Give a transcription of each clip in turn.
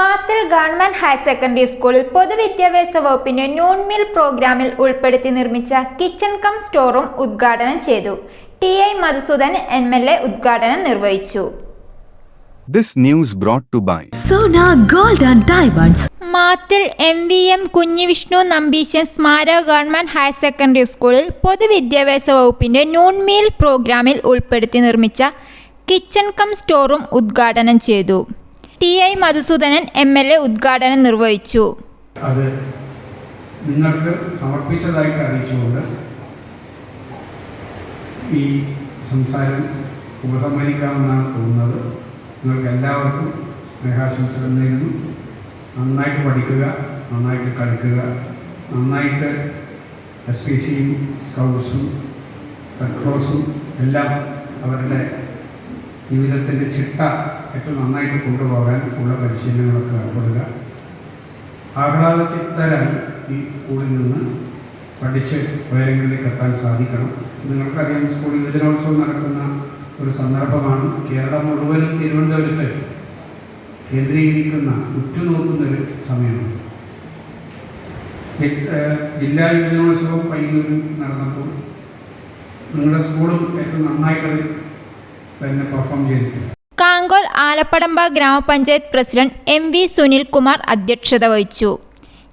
മാത്തിൽ government higher secondary സ്കൂളിൽ പൊതുവിദ്യാഭ്യാസ വകുപ്പിന്റെ ന്യൂൺ മീൽ പ്രോഗ്രാമിൽ ഉൾപ്പെടുത്തി നിർമ്മിച്ച കിച്ചൺ കം സ്റ്റോറും ഉദ്ഘാടനം ചെയ്തു. T I Madhusudan M L A ഉദ്ഘാടനം നിർവഹിച്ചു. This news brought to by Sona Gold and Diamonds. Mathil M V M Kunhivishnu Nambeesan സ്മാരക ഗവൺമെന്റ് ഹയർ സെക്കൻഡറി സ്കൂളിൽ പൊതുവിദ്യാഭ്യാസ വകുപ്പിന്റെ ന്യൂൺ മീൽ പ്രോഗ്രാമിൽ ഉൾപ്പെടുത്തി നിർമ്മിച്ച കിച്ചൺ കം സ്റ്റോറും ഉദ്ഘാടനം ചെയ്തു. T I Madhusudanan M L A ഉദ്ഘാടനം നിർവഹിച്ചു. അത്. നിങ്ങൾക്ക് സമർപ്പിച്ചതായിട്ട് അറിയിച്ചുകൊണ്ട് ഈ സംസാരം ഉപസംഹരിക്കാമെന്നാണ് തോന്നുന്നത്. നിങ്ങൾക്ക് എല്ലാവർക്കും സ്നേഹാശംസകൾ നേരുന്നു. നന്നായിട്ട് പഠിക്കുക നന്നായിട്ട് കളിക്കുക നന്നായിട്ട് എസ് പി സിയും സ്കൗട്ട്സും റെഡ് ക്രോസും എല്ലാം അവരുടെ ജീവിതത്തിന്റെ ചിട്ട ഏറ്റവും നന്നായിട്ട് കൊണ്ടുപോകാൻ ഉള്ള പരിശീലനങ്ങളൊക്കെ ഏർപ്പെടുക. ആഹ്ലാദ ചിത്തരം ഈ സ്കൂളിൽ നിന്ന് പഠിച്ച് ഉയരങ്ങളിലേക്ക് എത്താൻ സാധിക്കണം. നിങ്ങൾക്കറിയാം സ്കൂൾ യുവജനോത്സവം നടക്കുന്ന ഒരു സന്ദർഭമാണ് കേരളം മുഴുവനും തിരുവനന്തപുരത്ത് കേന്ദ്രീകരിക്കുന്ന ഉറ്റുനോക്കുന്ന ഒരു സമയമാണ്. ജില്ലാ യുവജനോത്സവം പയ്യന്നൂരിൽ നടന്നപ്പോൾ നിങ്ങളുടെ സ്കൂളും ഏറ്റവും നന്നായിട്ട് തന്നെ പെർഫോം ചെയ്തിട്ടുണ്ട് കാങ്കോൽ ആലപ്പടമ്പ ഗ്രാമപഞ്ചായത്ത് പ്രസിഡന്റ് എം വി സുനിൽകുമാർ അധ്യക്ഷത വഹിച്ചു.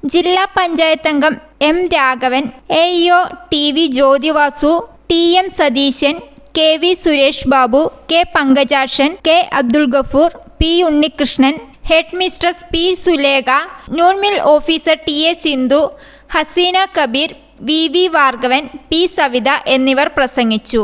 ജില്ലാ പഞ്ചായത്ത് അംഗം M Raghavan A EO T V Jyothivasu T M Satheesan K V Suresh Babu K Pankajakshan K Abdul Gafoor P Unnikrishnan head mistress P Sulekha noon meal officer T A Sindhu Haseena Kabeer V V Bhargavan P Savitha എന്നിവർ പ്രസംഗിച്ചു.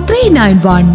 three nine one